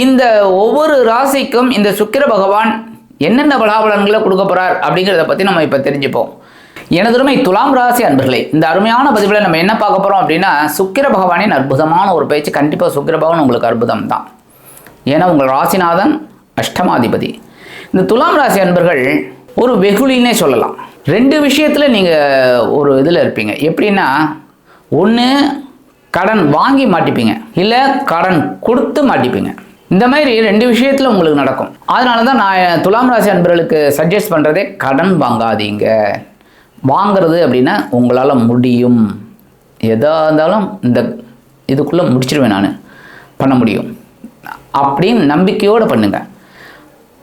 இந்த ஒவ்வொரு ராசிக்கும் இந்த சுக்கிர பகவான் என்னென்ன பலாபலன்களை கொடுக்க போகிறார் அப்படிங்கிறத பற்றி நம்ம இப்போ தெரிஞ்சுப்போம். எனதுமே துலாம் ராசி அன்பர்களே இந்த அருமையான பதிவில் நம்ம என்ன பார்க்க போகிறோம் அப்படின்னா சுக்கிர பகவானின் அற்புதமான ஒரு பேச்சு கண்டிப்பாக சுக்கிர பகவான் உங்களுக்கு அற்புதம் தான். ஏன்னா உங்கள் ராசிநாதன் அஷ்டமாதிபதி. இந்த துலாம் ராசி அன்பர்கள் ஒரு வெகுளின்னே சொல்லலாம். ரெண்டு விஷயத்தில் நீங்கள் ஒரு இதில் இருப்பீங்க. எப்படின்னா ஒன்று கடன் வாங்கி மாட்டிப்பீங்க. இல்லை கடன் கொடுத்து மாட்டிப்பீங்க. இந்த மாதிரி ரெண்டு விஷயத்தில் உங்களுக்கு நடக்கும். அதனால தான் நான் துலாம் ராசி அன்பர்களுக்கு சஜஸ்ட் பண்ணுறதே கடன் வாங்காதீங்க. வாங்கிறது அப்படின்னா உங்களால் முடியும். எதாக இருந்தாலும் இந்த இதுக்குள்ளே முடிச்சிருவேன் நான். பண்ண முடியும். அப்படின்னு நம்பிக்கையோடு பண்ணுங்கள்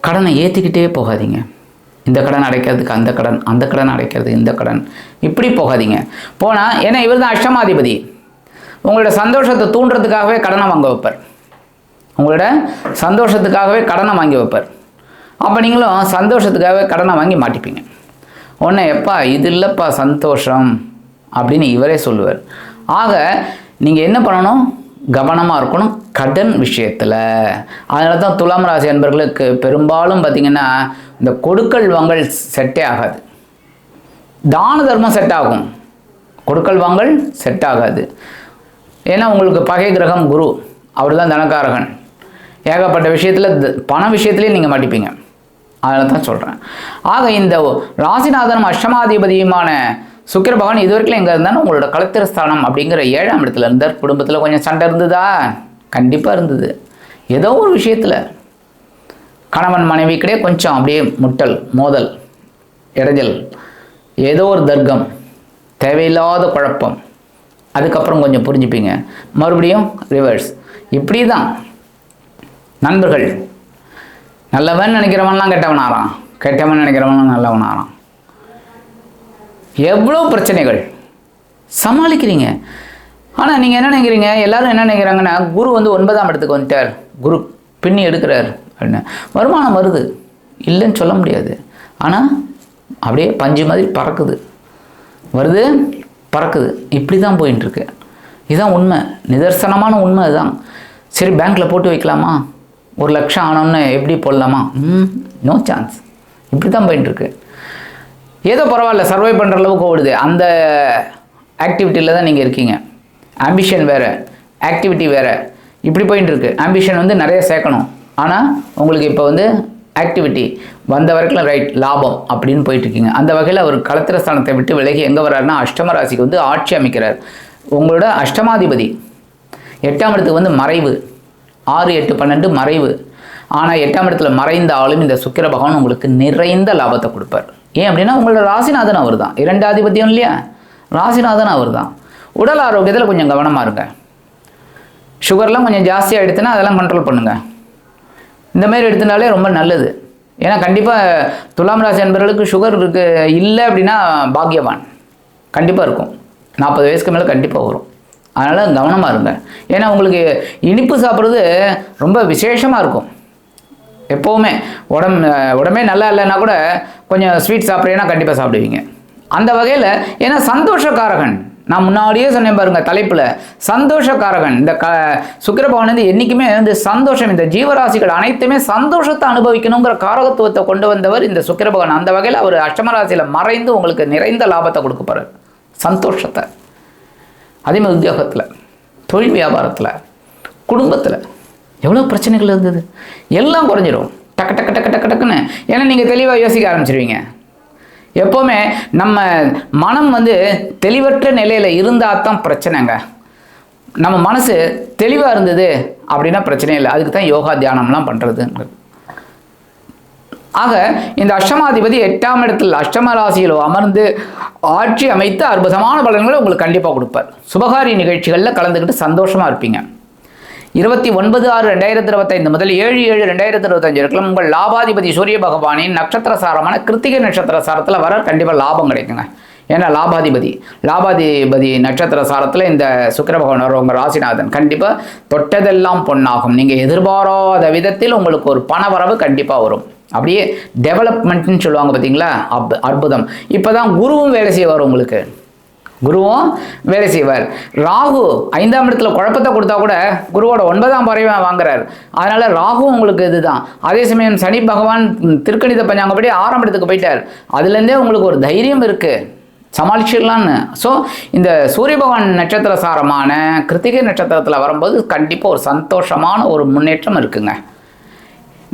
கடனை ஏற்றிக்கிட்டே போகாதீங்க. இந்த கடன் அடைக்கிறதுக்கு அந்த கடன் அந்த கடன் அடைக்கிறது இந்த கடன். இப்படி போகாதீங்க. போனால் ஏன்னா இவர் தான் அஷ்டமாதிபதி. உங்களோட சந்தோஷத்தை தூண்டுறதுக்காகவே கடனை வாங்க வைப்பார். உங்களோட சந்தோஷத்துக்காகவே கடனை வாங்கி வைப்பார். அப்போ நீங்களும் சந்தோஷத்துக்காகவே கடனை வாங்கி மாட்டிப்பீங்க. உடனே எப்பா இது இல்லைப்பா சந்தோஷம் அப்படின்னு இவரே சொல்லுவார். ஆக நீங்கள் என்ன பண்ணணும்? கவனமாக இருக்கணும் கடன் விஷயத்தில். அதனால தான் துலாம் ராசி அன்பர்களுக்கு பெரும்பாலும் பார்த்திங்கன்னா இந்த கொடுக்கல் வாங்கல் செட்டே ஆகாது. தான தர்மம் செட் ஆகும். கொடுக்கல் வாங்கல் செட் ஆகாது. ஏன்னா உங்களுக்கு பகை கிரகம் குரு. அவர் தான் தனக்காரகன் ஏகப்பட்ட விஷயத்தில் பண விஷயத்துலேயும் நீங்கள் மாட்டிப்பீங்க அதனால தான் சொல்கிறேன் ஆக இந்த ராசிநாதனும் அஷ்டமாதிபதியுமான சுக்கிர பகவான் இது வரைக்கும் எங்கே இருந்தாலும் உங்களோட கலத்திரஸ்தானம் அப்படிங்கிற ஏழாம் இடத்துல இருந்தார். குடும்பத்தில் கொஞ்சம் சண்டை இருந்ததா? கண்டிப்பாக இருந்தது. ஏதோ ஒரு விஷயத்தில் கணவன் மனைவிக்கிட்டே கொஞ்சம் அப்படியே முட்டல் மோதல் இடைஞ்சல் ஏதோ ஒரு தர்க்கம் தேவையில்லாத குழப்பம். அதுக்கப்புறம் கொஞ்சம் புரிஞ்சுப்பீங்க. மறுபடியும் ரிவர்ஸ் இப்படி தான் நண்பர்கள். நல்லவன் நினைக்கிறவன்லாம் கெட்டவனாராம் கெட்டவன் நினைக்கிறவன்லாம் நல்லவன் எவ்வளோ பிரச்சனைகள். சமாளிக்கிறீங்க. ஆனால் நீங்கள் என்ன நினைக்கிறீங்க? எல்லாரும் என்ன நினைக்கிறாங்கன்னா குரு வந்து ஒன்பதாம் இடத்துக்கு வந்துட்டார். குரு பின்னி எடுக்கிறார் அப்படின்னு. வருமானம் வருது. இல்லைன்னு சொல்ல முடியாது. ஆனால் அப்படியே பஞ்சு மாதிரி பறக்குது. வருது பறக்குது. இப்படி தான் போயின்ட்டுருக்கு. இதுதான் உண்மை. நிதர்சனமான உண்மை இதுதான் சரி பேங்க்கில் போட்டு வைக்கலாமா? ஒரு லட்சம் ஆனோன்னு எப்படி போடலாமா? ம் நோ சான்ஸ் இப்படி தான் போயிட்டுருக்கு ஏதோ பரவாயில்ல சர்வை பண்ணுற அளவுக்கு ஓடுது. அந்த ஆக்டிவிட்டியில் தான் நீங்கள் இருக்கீங்க. ஆம்பிஷன் வேறு ஆக்டிவிட்டி வேறு. இப்படி போயிட்டுருக்கு ஆம்பிஷன் வந்து நிறைய சேர்க்கணும். ஆனால் உங்களுக்கு இப்போ வந்து ஆக்டிவிட்டி வந்த வரைக்கும் ரைட் லாபம் அப்படின்னு போயிட்டுருக்கீங்க. அந்த வகையில் அவர் களத்திர ஸ்தானத்தை விட்டு விலகி எங்கே வர்றாருன்னா அஷ்டம ராசிக்கு வந்து ஆட்சி அமைக்கிறார். உங்களோட அஷ்டமாதிபதி. எட்டாம் இடத்துக்கு வந்து மறைவு. ஆறு எட்டு பன்னெண்டு மறைவு. ஆனால் எட்டாம் இடத்துல மறைந்த ஆளும் இந்த சுக்கிர பகவான் உங்களுக்கு நிறைந்த லாபத்தை கொடுப்பார். ஏன் அப்படின்னா உங்களோட ராசிநாதன் அவர் தான் இரண்டாதிபத்தியம் இல்லையா? ராசிநாதன் அவர் தான் உடல் ஆரோக்கியத்தில் கொஞ்சம் கவனமாக இருங்க. சுகர்லாம் கொஞ்சம் ஜாஸ்தியாக எடுத்துன்னா அதெல்லாம் கண்ட்ரோல் பண்ணுங்கள் இந்த மாதிரி எடுத்தனாலே ரொம்ப நல்லது. ஏன்னா கண்டிப்பாக துலாம் ராசி என்பவர்களுக்கு சுகர் இருக்கு இல்லை அப்படின்னா பாக்யவான் கண்டிப்பாக இருக்கும். நாற்பது வயசுக்கு மேலே கண்டிப்பாக வரும். அதனால் கவனமாக இருங்க. ஏன்னா உங்களுக்கு இனிப்பு சாப்பிட்றது ரொம்ப விசேஷமாக இருக்கும். எப்போவுமே. உடம்பு உடம்பே நல்லா இல்லைன்னா கூட கொஞ்சம் ஸ்வீட் சாப்பிட்றீங்கன்னா கண்டிப்பாக சாப்பிடுவீங்க. அந்த வகையில் ஏன்னா சந்தோஷக்காரகன். நான் முன்னாடியே சொன்னேன் பாருங்க தலைப்பில். சந்தோஷக்காரகன். இந்த க சுக்கரபவன் வந்து என்றைக்குமே வந்து சந்தோஷம் இந்த ஜீவராசிகள் அனைத்துமே சந்தோஷத்தை அனுபவிக்கணுங்கிற காரகத்துவத்தை கொண்டு வந்தவர் இந்த சுக்கரபவன் அந்த வகையில் அவர் அஷ்டமராசியில் மறைந்து உங்களுக்கு நிறைந்த லாபத்தை கொடுக்க போகிறார் சந்தோஷத்தை. அதே மாதிரி உத்தியோகத்தில் தொழில் வியாபாரத்தில் குடும்பத்தில் எவ்வளோ பிரச்சனைகள் இருந்தது? எல்லாம் குறைஞ்சிரும். டக்கு டக்கு டக்கு டக்கு டக்குன்னு. ஏன்னா நீங்கள் தெளிவாக யோசிக்க ஆரம்பிச்சிருவீங்க. எப்போவுமே நம்ம மனம் வந்து தெளிவற்ற நிலையில் இருந்தால் தான் பிரச்சனைங்க. நம்ம மனசு தெளிவாக இருந்தது அப்படின்னா பிரச்சனை இல்லை. அதுக்கு தான் யோகா தியானம்லாம் பண்ணுறதுங்கிறது ஆக இந்த அஷ்டமாதிபதி எட்டாம் இடத்தில் அஷ்டம ராசியில் அமர்ந்து ஆட்சி அமைத்து அற்புதமான பலன்களை உங்களுக்கு கண்டிப்பாக கொடுப்பார். சுபகாரி நிகழ்ச்சிகளில் கலந்துக்கிட்டு சந்தோஷமாக இருப்பீங்க. இருபத்தி ஒன்பது ஆறு ரெண்டாயிரத்தி இருபத்தைந்து முதல் ஏழு ஏழு ரெண்டாயிரத்தி இருபத்தஞ்சு இருக்கலாம் உங்கள் லாபாதிபதி சூரிய பகவானின் நட்சத்திர சாரமான கிருத்திகை நட்சத்திர சாரத்தில் வர கண்டிப்பாக லாபம் கிடைக்குங்க. ஏன்னா லாபாதிபதி லாபாதிபதி நட்சத்திர சாரத்தில் இந்த சுக்கர பகவான் உங்கள் ராசிநாதன் கண்டிப்பாக தொட்டதெல்லாம் பொன்னாகும். நீங்கள் எதிர்பாராத விதத்தில் உங்களுக்கு ஒரு பண வரவு கண்டிப்பாக வரும். அப்படியே டெவலப்மெண்ட்னு சொல்லுவாங்க பார்த்தீங்களா? அப் அற்புதம். இப்போ தான் குருவும் வேலை செய்வார் உங்களுக்கு. குருவும் வேலை செய்வார். ராகு ஐந்தாம் இடத்துல குழப்பத்தை கொடுத்தா கூட குருவோட ஒன்பதாம் பறவை வாங்குறார். அதனால ராகு உங்களுக்கு இதுதான். அதே சமயம் சனி பகவான் திருக்கணித பஞ்சாங்கப்படி ஆறாம் இடத்துக்கு போயிட்டார். அதுலேருந்தே உங்களுக்கு ஒரு தைரியம் இருக்குது சமாளிச்சிடலான்னு ஸோ இந்த சூரிய பகவான் நட்சத்திர சாரமான கிருத்திகை நட்சத்திரத்தில் வரும்போது கண்டிப்பாக ஒரு சந்தோஷமான ஒரு முன்னேற்றம் இருக்குங்க.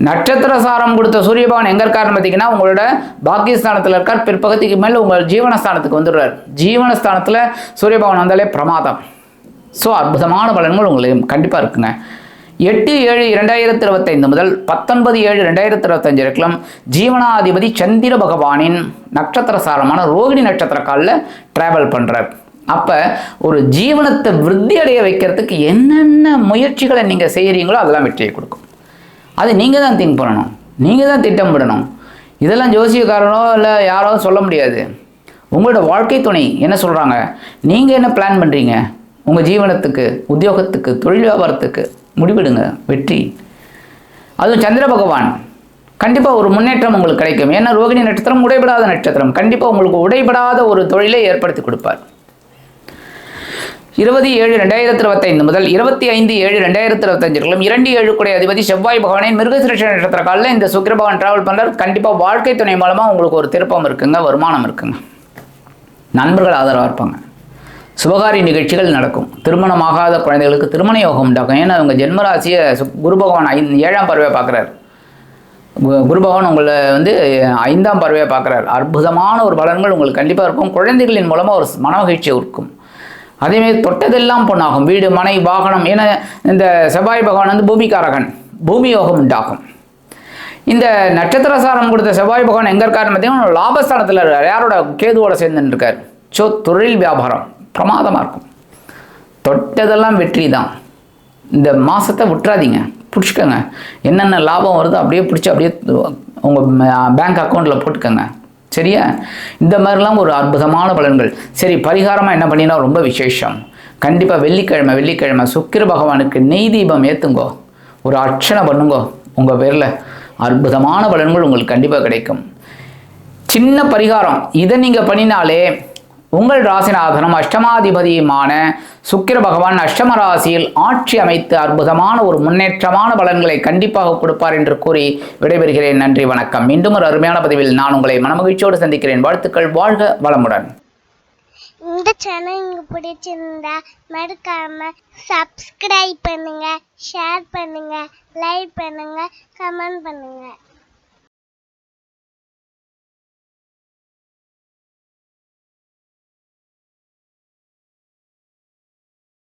நட்சத்திர சாரம் கொடுத்த சூரிய பகவான் எங்க இருக்காருன்னு பார்த்தீங்கன்னா உங்களோட பாக்கியஸ்தானத்தில் இருக்கார். பிற்பகுதிக்கு மேலே உங்கள் ஜீவனஸ்தானத்துக்கு வந்துடுறார். ஜீவனஸ்தானத்தில் சூரிய பகவான் வந்தாலே பிரமாதம். ஸோ அற்புதமான பலன்கள் உங்களுக்கு கண்டிப்பாக இருக்குங்க. எட்டு ஏழு இரண்டாயிரத்தி இருபத்தைந்து முதல் பத்தொன்பது ஏழு ரெண்டாயிரத்தி இருபத்தஞ்சு இருக்கலாம் ஜீவனாதிபதி சந்திர பகவானின் நட்சத்திர சாரமான ரோகிணி நட்சத்திர காலில் ட்ராவல் பண்ணுறார் அப்போ ஒரு ஜீவனத்தை விருத்தி அடைய வைக்கிறதுக்கு என்னென்ன முயற்சிகளை நீங்கள் செய்கிறீங்களோ அதெல்லாம் வெற்றியை கொடுக்கும். அது நீங்கள் தான் திங்க் பண்ணணும். நீங்கள் தான் திட்டமிடணும். இதெல்லாம் ஜோசியக்காரனோ இல்லை யாரோ சொல்ல முடியாது. உங்களோட வாழ்க்கை துணை என்ன சொல்கிறாங்க நீங்கள் என்ன பிளான் பண்ணுறீங்க உங்கள் ஜீவனத்துக்கு உத்தியோகத்துக்கு தொழில் வியாபாரத்துக்கு முடிவெடுங்க. வெற்றி. அதுவும் சந்திர பகவான். கண்டிப்பாக ஒரு முன்னேற்றம் உங்களுக்கு கிடைக்கும். ஏன்னா ரோகிணி நட்சத்திரம் உடைபடாத நட்சத்திரம். கண்டிப்பாக உங்களுக்கு உடைபடாத ஒரு தொழிலை ஏற்படுத்தி கொடுப்பார். இருபது ஏழு ரெண்டாயிரத்தி இருபத்தைந்து முதல் இருபத்தி ஐந்து ஏழு ரெண்டாயிரத்தி இருபத்தஞ்சுகளும் இரண்டு ஏழு கூடிய அதிபதி செவ்வாய் பகவானை மிருகசிருஷ நட்சத்திர காலில் இந்த சுக்கிரபவன் டிராவல் பண்ணுறார் கண்டிப்பாக வாழ்க்கை துணை மூலமாக உங்களுக்கு ஒரு திருப்பம் இருக்குங்க வருமானம் இருக்குங்க. நண்பர்கள் ஆதரவாக இருப்பாங்க. சுபகாரி நிகழ்ச்சிகள் நடக்கும். திருமணமாகாத குழந்தைகளுக்கு திருமண யோகம் உண்டாகும். ஏன்னா அவங்க ஜென்மராசியை சு- குரு பகவான் ஏழாம் பறவை பார்க்குறாரு. குரு பகவான் உங்களை வந்து ஐந்தாம் பறவையை பார்க்குறாரு. அற்புதமான ஒரு பலன்கள் உங்களுக்கு கண்டிப்பாக இருக்கும். குழந்தைகளின் மூலமாக ஒரு மனமகிழ்ச்சி இருக்கும் அதேமாரி தொட்டதெல்லாம் பொண்ணாகும் வீடு மனை வாகனம் என இந்த செவ்வாய் பகவான் வந்து பூமிக்காரகன் பூமி யோகம் உண்டாகும். இந்த நட்சத்திர சாரம் கொடுத்த செவ்வாய் பகவான் எங்கே இருக்காருன்னு பார்த்தீங்கன்னா லாபஸ்தானத்தில் இருக்கார். யாரோட கேதுவோட சேர்ந்துன்னு இருக்கார் ஸோ தொழில் வியாபாரம் பிரமாதமாக இருக்கும். தொட்டதெல்லாம் வெற்றி தான் இந்த மாதத்தை விட்டுறாதீங்க. பிடிச்சிக்கோங்க. என்னென்ன லாபம் வருதோ அப்படியே பிடிச்சி அப்படியே உங்கள் பேங்க் அக்கௌண்ட்டில் போட்டுக்கோங்க. சரியா? இந்த மாதிரிலாம் ஒரு அற்புதமான பலன்கள். சரி பரிகாரமாக என்ன பண்ணினா ரொம்ப விசேஷம். கண்டிப்பாக வெள்ளிக்கிழமை வெள்ளிக்கிழமை சுக்கிர பகவானுக்கு நெய் தீபம் ஏற்றுங்கோ ஒரு அர்ச்சனை பண்ணுங்கோ உங்கள் பேரில். அற்புதமான பலன்கள் உங்களுக்கு கண்டிப்பாக கிடைக்கும். சின்ன பரிகாரம். இதை நீங்கள் பண்ணினாலே உங்கள் ராசிநாதனும் அஷ்டமாதிபதியுமான சுக்கிர பகவான் அஷ்டம ராசியில் ஆட்சி அமைத்து அற்புதமான ஒரு முன்னேற்றமான பலன்களை கண்டிப்பாக கொடுப்பார் என்று கூறி விடைபெறுகிறேன். நன்றி வணக்கம். மீண்டும் ஒரு அருமையான பதிவில் நான் உங்களை மனமகிழ்ச்சியோடு சந்திக்கிறேன். வாழ்த்துக்கள் வாழ்க வளமுடன். இந்த சேனல் உங்களுக்கு பிடிச்சிருந்தா மறக்காம சப்ஸ்கிரைப் பண்ணுங்க ஷேர் பண்ணுங்க லைக் பண்ணுங்க கமெண்ட் பண்ணுங்க.